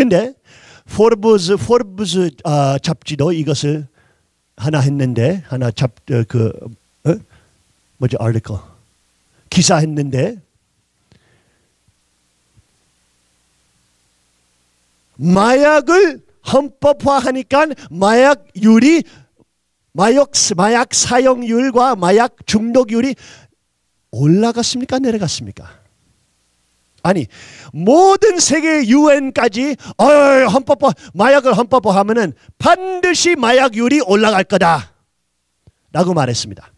근데 포르브스 포르브스 아, 잡지도 이것을 하나 했는데 하나 잡그 어, 어? 뭐지 아르티클 기사 했는데 마약을 헌법화하니까 마약률이 마약 마약 사용률과 마약 중독률이 올라갔습니까 내려갔습니까? 아니 모든 세계 유엔까지 어 헌법화 마약을 헌법화하면은 반드시 마약률이 올라갈 거다. 라고 말했습니다.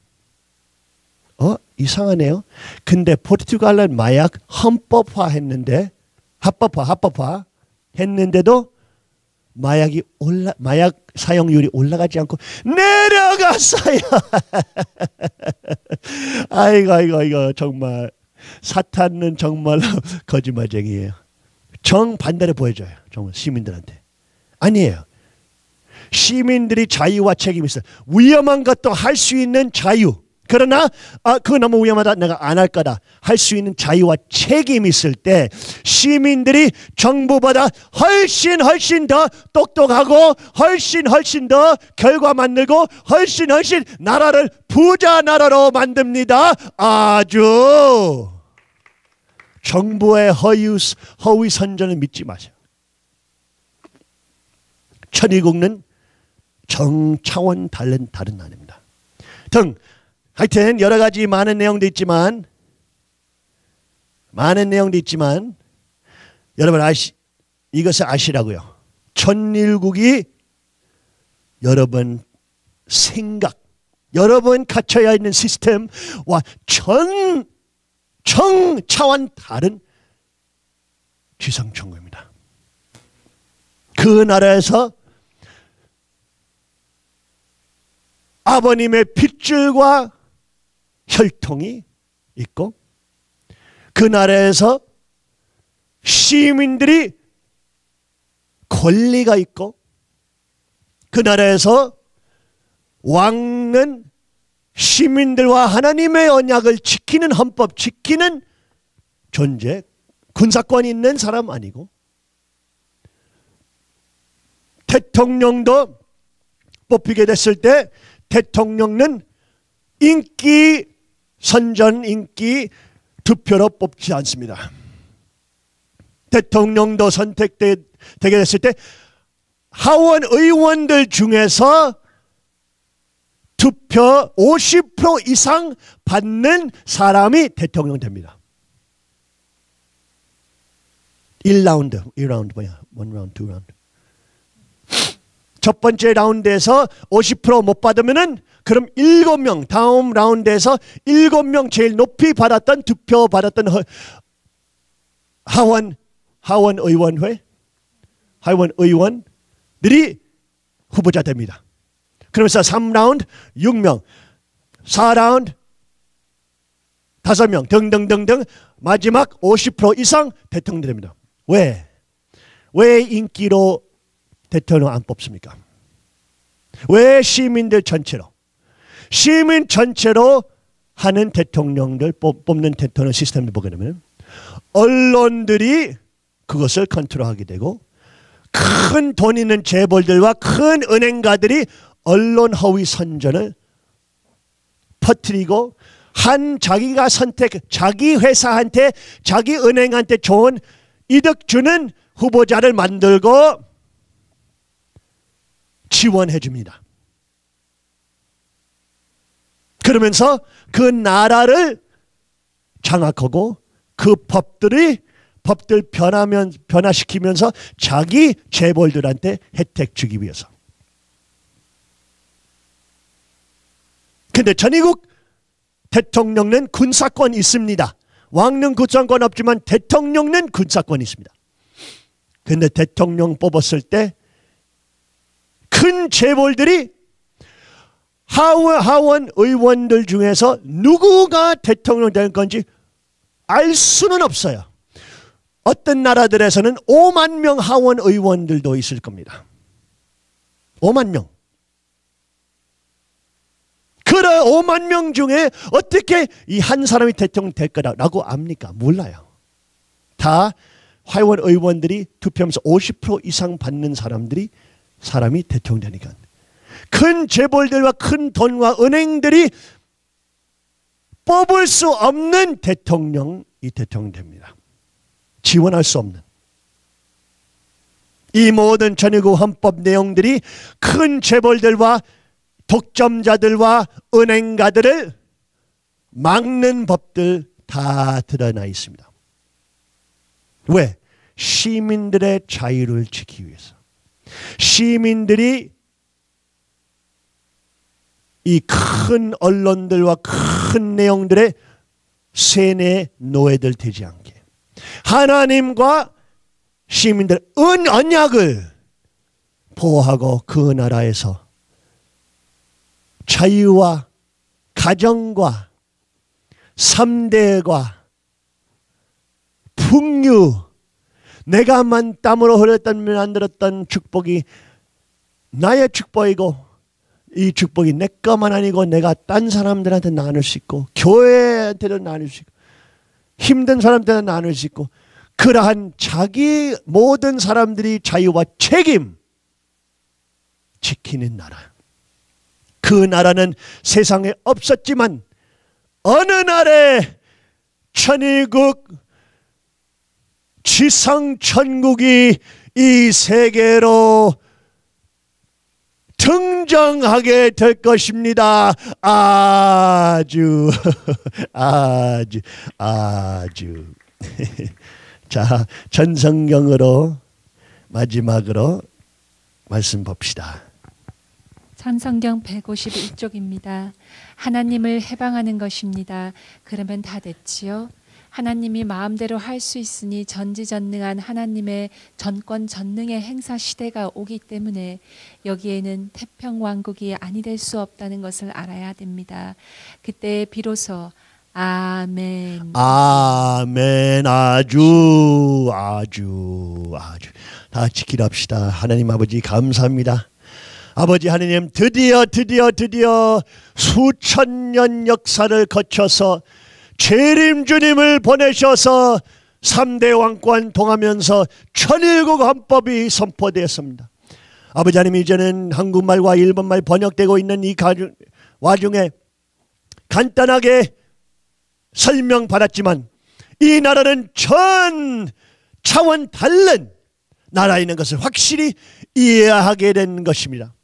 어 이상하네요. 근데 포르투갈은 마약 헌법화 했는데 합법화 합법화 했는데도 마약이 올라 마약 사용률이 올라가지 않고 내려갔어요. 아이고 아이고 아이고 정말 사탄은 정말로 거짓말쟁이에요. 정반대로 보여줘요. 정말 시민들한테. 아니에요. 시민들이 자유와 책임이 있어요. 위험한 것도 할 수 있는 자유. 그러나 아 그거 너무 위험하다 내가 안 할 거다 할 수 있는 자유와 책임이 있을 때 시민들이 정부보다 훨씬 훨씬 더 똑똑하고 훨씬 훨씬 더 결과 만들고 훨씬 훨씬 나라를 부자 나라로 만듭니다 아주 정부의 허위, 허위 선전을 믿지 마세요 천의국은 정차원 다른 다른 나라입니다 등 하여튼 여러 가지 많은 내용도 있지만 많은 내용도 있지만 여러분 아시 이것을 아시라고요. 천일국이 여러분 생각 여러분 갇혀야 있는 시스템과 전 정차원 다른 지상천국입니다. 그 나라에서 아버님의 핏줄과 혈통이 있고 그 나라에서 시민들이 권리가 있고 그 나라에서 왕은 시민들과 하나님의 언약을 지키는 헌법 지키는 존재 군사권 있는 사람 아니고 대통령도 뽑히게 됐을 때 대통령은 인기 선전 인기 투표로 뽑지 않습니다. 대통령도 선택되게 됐을 때 하원 의원들 중에서 투표 50% 이상 받는 사람이 대통령 됩니다. 1라운드, 1라운드 뭐야? 1라운드, 2라운드. 첫 번째 라운드에서 50%못 받으면은 그럼 7명 다음 라운드에서 7명 제일 높이 받았던 득표 받았던 하원 하원 의원회 하원 의원들이 후보자 됩니다. 그러면서 3라운드 6명 4라운드 5명 등등등등 마지막 50% 이상 대통령 됩니다. 왜? 왜 인기로 대통령 안 뽑습니까? 왜 시민들 전체로? 시민 전체로 하는 대통령들 뽑는 대통령 시스템을 보게 되면 언론들이 그것을 컨트롤하게 되고 큰 돈 있는 재벌들과 큰 은행가들이 언론 허위 선전을 퍼뜨리고 한 자기가 선택 자기 회사한테 자기 은행한테 좋은 이득 주는 후보자를 만들고 지원해 줍니다. 그러면서 그 나라를 장악하고 그 법들이 법들 변하면 변화시키면서 자기 재벌들한테 혜택 주기 위해서. 근데 전의국 대통령은 군사권 있습니다. 왕는 군사권 없지만 대통령은 군사권 있습니다. 근데 대통령 뽑았을 때 큰 재벌들이 하원, 하원 의원들 중에서 누구가 대통령 될 건지 알 수는 없어요. 어떤 나라들에서는 5만 명 하원 의원들도 있을 겁니다. 5만 명. 그래 5만 명 중에 어떻게 이 한 사람이 대통령 될 거라고 압니까? 몰라요. 다 화원 의원들이 투표하면서 50% 이상 받는 사람들이 사람이 대통령이니까 큰 재벌들과 큰 돈과 은행들이 뽑을 수 없는 대통령이 대통령 됩니다. 지원할 수 없는. 이 모든 전의구 헌법 내용들이 큰 재벌들과 독점자들과 은행가들을 막는 법들 다 드러나 있습니다. 왜? 시민들의 자유를 지키기 위해서. 시민들이 이 큰 언론들과 큰 내용들의 세뇌 노예들 되지 않게 하나님과 시민들 은 언약을 보호하고 그 나라에서 자유와 가정과 3대과 풍류 내가 만 땀으로 흘렸던 만들었던 축복이 나의 축복이고 이 축복이 내 것만 아니고 내가 딴 사람들한테 나눌 수 있고 교회한테도 나눌 수 있고 힘든 사람들한테 나눌 수 있고 그러한 자기 모든 사람들이 자유와 책임 지키는 나라. 그 나라는 세상에 없었지만 어느 날에 천일국 지상 천국이 이 세계로 등장하게 될 것입니다. 아주 아주 아주 자 전성경으로 마지막으로 말씀 봅시다. 전성경 151쪽입니다. 하나님을 해방하는 것입니다. 그러면 다 됐지요? 하나님이 마음대로 할 수 있으니 전지전능한 하나님의 전권 전능의 행사 시대가 오기 때문에 여기에는 태평 왕국이 아니 될 수 없다는 것을 알아야 됩니다. 그때 비로소 아멘. 아멘. 아주 아주 아주 다 기도합시다. 하나님 아버지 감사합니다. 아버지 하나님 드디어 드디어 드디어 수천 년 역사를 거쳐서 재림 주님을 보내셔서 3대 왕권 통하면서 천일국 헌법이 선포되었습니다. 아버지 하나님 이제는 한국말과 일본말 번역되고 있는 이 와중에 간단하게 설명받았지만 이 나라는 전 차원 다른 나라인 것을 확실히 이해하게 된 것입니다.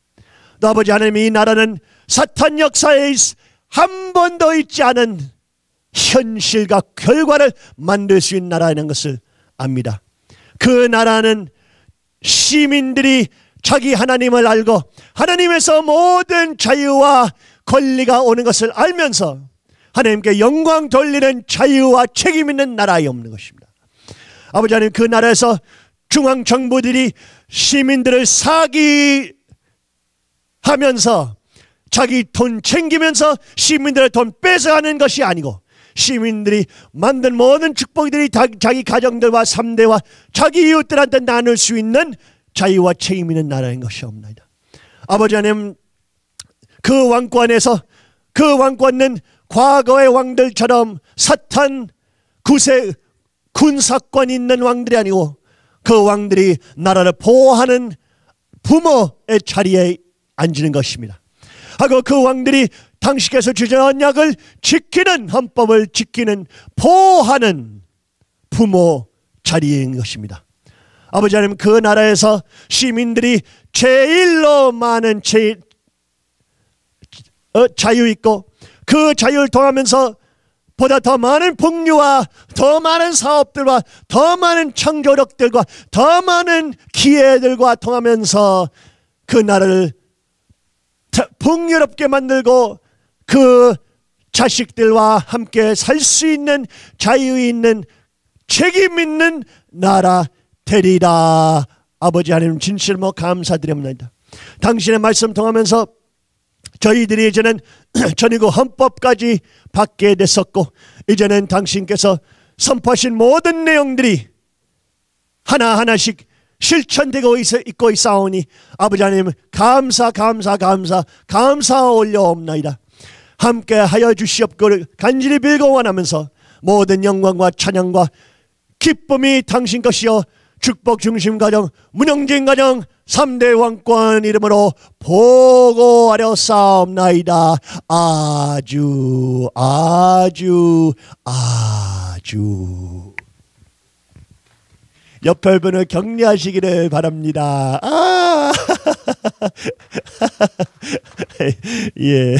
또 아버지 하나님 이 나라는 사탄 역사에 한 번도 있지 않은 현실과 결과를 만들 수 있는 나라라는 것을 압니다. 그 나라는 시민들이 자기 하나님을 알고 하나님에서 모든 자유와 권리가 오는 것을 알면서 하나님께 영광 돌리는 자유와 책임 있는 나라에 없는 것입니다. 아버지 하나님 그 나라에서 중앙 정부들이 시민들을 사기 하면서 자기 돈 챙기면서 시민들의 돈 뺏어가는 것이 아니고 시민들이 만든 모든 축복들이 자기 가정들과 3대와 자기 이웃들한테 나눌 수 있는 자유와 책임 있는 나라인 것이옵나이다. 아버지 하나님 그 왕권에서 그 왕권은 과거의 왕들처럼 사탄 구세 군사권 있는 왕들이 아니고 그 왕들이 나라를 보호하는 부모의 자리에 앉는 것입니다. 하고 그 왕들이 당신께서 주신 언약을 지키는 헌법을 지키는 보호하는 부모 자리인 것입니다. 아버지 하나님 그 나라에서 시민들이 제일로 많은 제, 어, 자유 있고 그 자유를 통하면서 보다 더 많은 풍류와 더 많은 사업들과 더 많은 창조력들과 더 많은 기회들과 통하면서 그 나라를 풍요롭게 만들고 그 자식들과 함께 살 수 있는 자유 있는 책임 있는 나라 되리라 아버지 하나님 진실로 감사드립니다. 당신의 말씀 통하면서 저희들이 이제는 전이고 헌법까지 받게 됐었고 이제는 당신께서 선포하신 모든 내용들이 하나하나씩 실천되고 있고 있사오니 아버지 하나님 감사 감사 감사 감사 올려옵나이다. 함께 하여 주시옵고 간절히 빌고 원하면서 모든 영광과 찬양과 기쁨이 당신 것이요. 축복 중심 가정 문영진 가정 3대 왕권 이름으로 보고하려 싸움나이다. 아주 아주 아주 옆에 분을 격려하시기를 바랍니다. 아, 예.